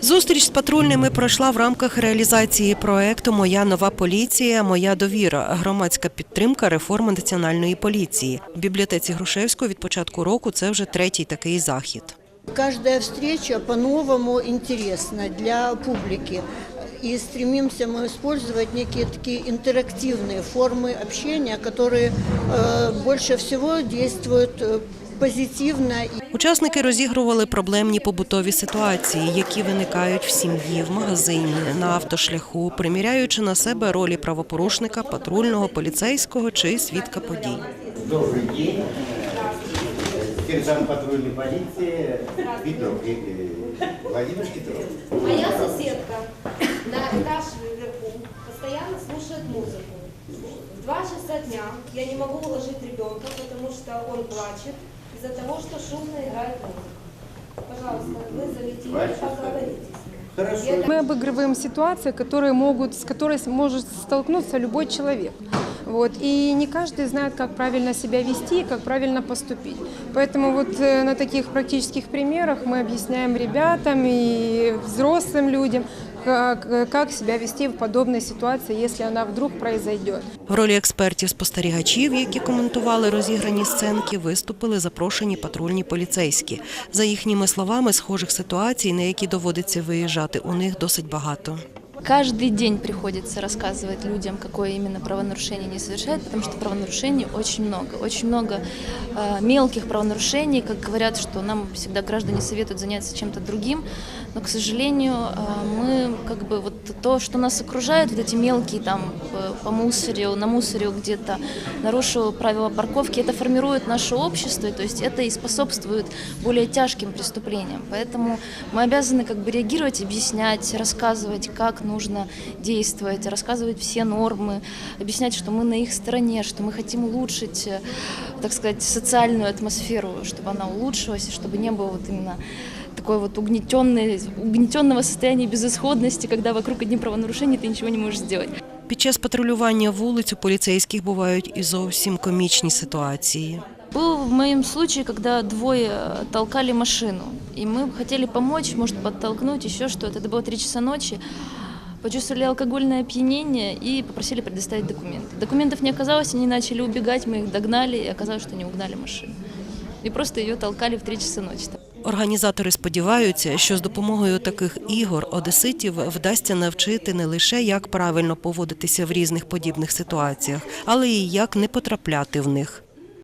Зустріч з патрульними пройшла в рамках реалізації проекту Моя нова поліція, моя довіра. Громадська підтримка реформи національної поліції. В бібліотеці Грушевського від початку року це вже третій такий захід. Каждая встреча по-новому интересна для публики. И стремимся мы использовать некие такие интерактивные формы общения, которые э, больше всего действуют э, позитивно и Учасники розігрували проблемні побутові ситуації, які виникають в сім'ї, в магазині, на автошляху, приміряючи на себе ролі правопорушника, патрульного, поліцейського чи свідка подій. Добрый день. Сержант патрульной полиции Петров. э, Владимир Петров. Моя соседка на этаж вверху постоянно слушает музыку. В два часа дня я не могу уложить ребенка, потому что он плачет из-за того, что шумно играет музыка. Пожалуйста, вызовите Два ее, часа. поговорите с ней. Хорошо. Я Мы обыгрываем ситуации, которые могут, с которой может столкнуться любой человек. Вот. И не каждый знает, как правильно себя вести и как правильно поступить. Поэтому вот э, на таких практических примерах мы объясняем ребятам и взрослым людям, как, как себя вести в подобной ситуации, если она вдруг произойдет. В ролі експертів-спостерігачів, які коментували розіграні сценки, виступили запрошені патрульні поліцейські. За їхніми словами, схожих ситуацій, на які доводиться виїжджати, у них досить багато. Каждый день приходится рассказывать людям, какое именно правонарушение они совершают, потому что правонарушений очень много. Очень много э, мелких правонарушений, как говорят, что нам всегда граждане советуют заняться чем-то другим, но, к сожалению, э, мы как бы вот то, что нас окружает, вот эти мелкие там э, по мусорю, на мусорю где-то, нарушил правила парковки, это формирует наше общество, то есть это и способствует более тяжким преступлениям. Поэтому мы обязаны как бы реагировать, объяснять, рассказывать, как нужно действовать, рассказывать все нормы, объяснять, что мы на их стороне, что мы хотим улучшить, э, так сказать, социальную атмосферу, чтобы она улучшилась, и чтобы не было вот именно такой вот угнетенной, угнетенного состояния безысходности, когда вокруг одни правонарушения, ты ничего не можешь сделать. Під час патрулювання вулиць у поліцейських бувають і зовсім комічні ситуації. Был в моем случае, когда двое э, толкали машину, и мы хотели помочь, может, подтолкнуть, еще что-то. Это было 3 часа ночи. Почувствовали алкогольное опьянение и попросили предоставить документы. Документов не оказалось, они начали убегать, мы их догнали, и оказалось, что они угнали машину. И просто ее толкали в 3 часа ночи. Організатори сподіваються, що з допомогою таких ігор одеситів вдасться навчити не лише як правильно поводитися в різних подібних ситуаціях, але й як не потрапляти в них.